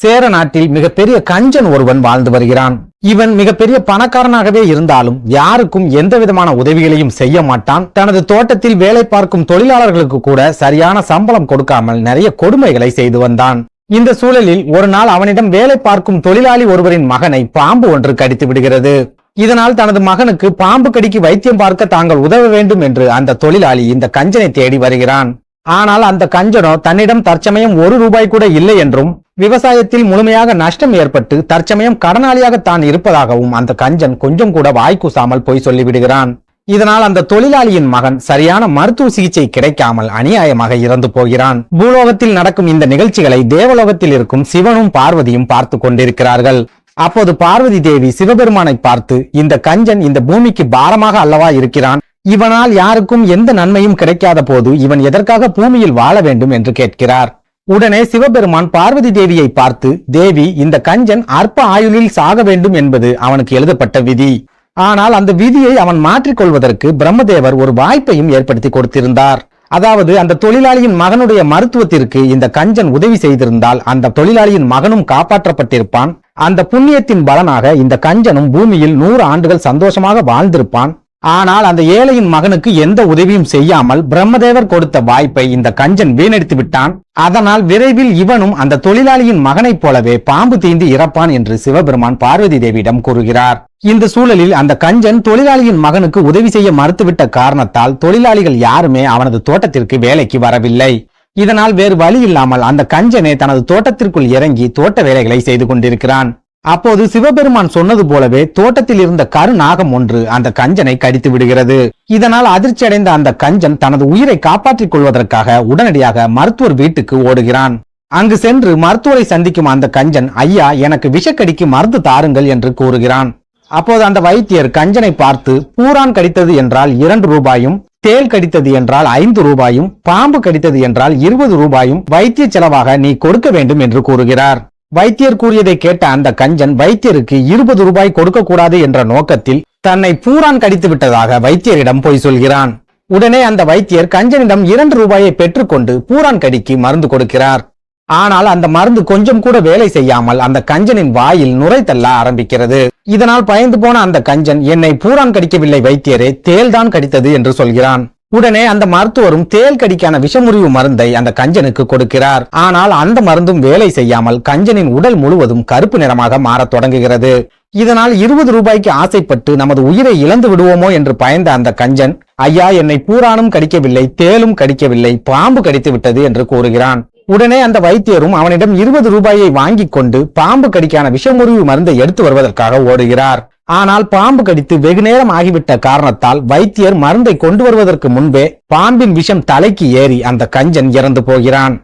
சேர நாட்டில் மிகப்பெரிய கஞ்சன் ஒருவன் வாழ்ந்து வருகிறான். இவன் மிகப்பெரிய பணக்காரனாகவே இருந்தாலும் யாருக்கும் எந்த விதமான உதவிகளையும் செய்ய மாட்டான். தனது தோட்டத்தில் வேலை பார்க்கும் தொழிலாளர்களுக்கு கூட சரியான சம்பளம் கொடுக்காமல் நிறைய கொடுமைகளை செய்து வந்தான். இந்த சூழலில் ஒரு நாள் அவனிடம் வேலை பார்க்கும் தொழிலாளி ஒருவரின் மகனை பாம்பு ஒன்று கடித்து விடுகிறது. இதனால் தனது மகனுக்கு பாம்பு கடிக்கு வைத்தியம் பார்க்க தாங்கள் உதவ வேண்டும் என்று அந்த தொழிலாளி இந்த கஞ்சனை தேடி வருகிறான். ஆனால் அந்த கஞ்சனோ தன்னிடம் தற்சமயம் ஒரு ரூபாய் கூட இல்லை என்றும் விவசாயத்தில் முழுமையாக நஷ்டம் ஏற்பட்டு தற்சமயம் கடனாளியாக தான் இருப்பதாகவும் அந்த கஞ்சன் கொஞ்சம் கூட வாய்க்கூசாமல் போய் சொல்லிவிடுகிறான். இதனால் அந்த தொழிலாளியின் மகன் சரியான மருத்துவ சிகிச்சை கிடைக்காமல் அநியாயமாக இறந்து போகிறான். பூலோகத்தில் நடக்கும் இந்த நிகழ்ச்சிகளை தேவலோகத்தில் இருக்கும் சிவனும் பார்வதியும் பார்த்து கொண்டிருக்கிறார்கள். அப்போது பார்வதி தேவி சிவபெருமானை பார்த்து இந்த கஞ்சன் இந்த பூமிக்கு பாரமாக அல்லவா இருக்கிறான்? இவனால் யாருக்கும் எந்த நன்மையும் கிடைக்காத போது இவன் எதற்காக பூமியில் வாழ வேண்டும் என்று கேட்கிறார். உடனே சிவபெருமான் பார்வதி தேவியை பார்த்து தேவி இந்த கஞ்சன் அற்ப ஆயுளில் சாக வேண்டும் என்பது அவனுக்கு எழுதப்பட்ட விதி. ஆனால் அந்த விதியை அவன் மாற்றிக்கொள்வதற்கு பிரம்மதேவர் ஒரு வாய்ப்பையும் ஏற்படுத்தி கொடுத்திருந்தார். அதாவது அந்த தொழிலாளியின் மகனுடைய மருத்துவத்திற்கு இந்த கஞ்சன் உதவி செய்திருந்தால் அந்த தொழிலாளியின் மகனும் காப்பாற்றப்பட்டிருப்பான். அந்த புண்ணியத்தின் பலனாக இந்த கஞ்சனும் பூமியில் நூறு ஆண்டுகள் சந்தோஷமாக வாழ்ந்திருப்பான். ஆனால் அந்த ஏழையின் மகனுக்கு எந்த உதவியும் செய்யாமல் பிரம்மதேவர் கொடுத்த வாய்ப்பை இந்த கஞ்சன் வீணடித்து விட்டான். அதனால் விரைவில் இவனும் அந்த தொழிலாளியின் மகனைப் போலவே பாம்பு தீந்து இறப்பான் என்று சிவபெருமான் பார்வதி தேவியிடம் கூறுகிறார். இந்த சூழலில் அந்த கஞ்சன் தொழிலாளியின் மகனுக்கு உதவி செய்ய மறுத்துவிட்ட காரணத்தால் தொழிலாளிகள் யாருமே அவனது தோட்டத்திற்கு வேலைக்கு வரவில்லை. இதனால் வேறு வழி இல்லாமல் அந்த கஞ்சனே தனது தோட்டத்திற்குள் இறங்கி தோட்ட வேலைகளை செய்து கொண்டிருக்கிறான். அப்போது சிவபெருமான் சொன்னது போலவே தோட்டத்தில் இருந்த கருநாகம் ஒன்று அந்த கஞ்சனை கடித்து விடுகிறது. இதனால் அதிர்ச்சி அடைந்த அந்த கஞ்சன் தனது உயிரை காப்பாற்றிக் கொள்வதற்காக உடனடியாக மருத்துவர் வீட்டுக்கு ஓடுகிறான். அங்கு சென்று மருத்துவரை சந்திக்கும் அந்த கஞ்சன் ஐயா எனக்கு விஷக்கடிக்கு மருந்து தாருங்கள் என்று கூறுகிறான். அப்போது அந்த வைத்தியர் கஞ்சனை பார்த்து பூரான் கடித்தது என்றால் இரண்டு ரூபாயும் தேல் கடித்தது என்றால் ஐந்து ரூபாயும் பாம்பு கடித்தது என்றால் இருபது ரூபாயும் வைத்திய செலவாக நீ கொடுக்க வேண்டும் என்று கூறுகிறார். வைத்தியர் கூறியதை கேட்ட அந்த கஞ்சன் வைத்தியருக்கு இருபது ரூபாய் கொடுக்க கூடாது என்ற நோக்கத்தில் தன்னை பூரான் கடித்து விட்டதாக வைத்தியரிடம் போய் சொல்கிறான். உடனே அந்த வைத்தியர் கஞ்சனிடம் இரண்டு ரூபாயை பெற்றுக்கொண்டு பூரான் கடிக்கு மருந்து கொடுக்கிறார். ஆனால் அந்த மருந்து கொஞ்சம் கூட வேலை செய்யாமல் அந்த கஞ்சனின் வாயில் நுரை தள்ள ஆரம்பிக்கிறது. இதனால் பயந்து போன அந்த கஞ்சன் என்னை பூரான் கடிக்கவில்லை வைத்தியரே தேல்தான் கடித்தது என்று சொல்கிறான். உடனே அந்த மருத்துவரும் தேல் கடிக்கான விஷமுறிவு மருந்தை அந்த கஞ்சனுக்கு கொடுக்கிறார். ஆனால் அந்த மருந்தும் வேலை செய்யாமல் கஞ்சனின் உடல் முழுவதும் கருப்பு நிறமாக மாறத் தொடங்குகிறது. இதனால் இருபது ரூபாய்க்கு ஆசைப்பட்டு நமது உயிரை இழந்து விடுவோமோ என்று பயந்த அந்த கஞ்சன் ஐயா என்னை பூரானும் கடிக்கவில்லை தேலும் கடிக்கவில்லை பாம்பு கடித்து விட்டது என்று கூறுகிறான். உடனே அந்த வைத்தியரும் அவனிடம் இருபது ரூபாயை வாங்கிக் கொண்டு பாம்பு கடிக்கான விஷமுறிவு மருந்தை எடுத்து வருவதற்காக ஓடுகிறார். ஆனால் பாம்பு கடித்து வெகு நேரம் ஆகிவிட்ட காரணத்தால் வைத்தியர் மருந்தை கொண்டு வருவதற்கு முன்பே பாம்பின் விஷம் தலைக்கு ஏறி அந்த கஞ்சன் இறந்து போகிறான்.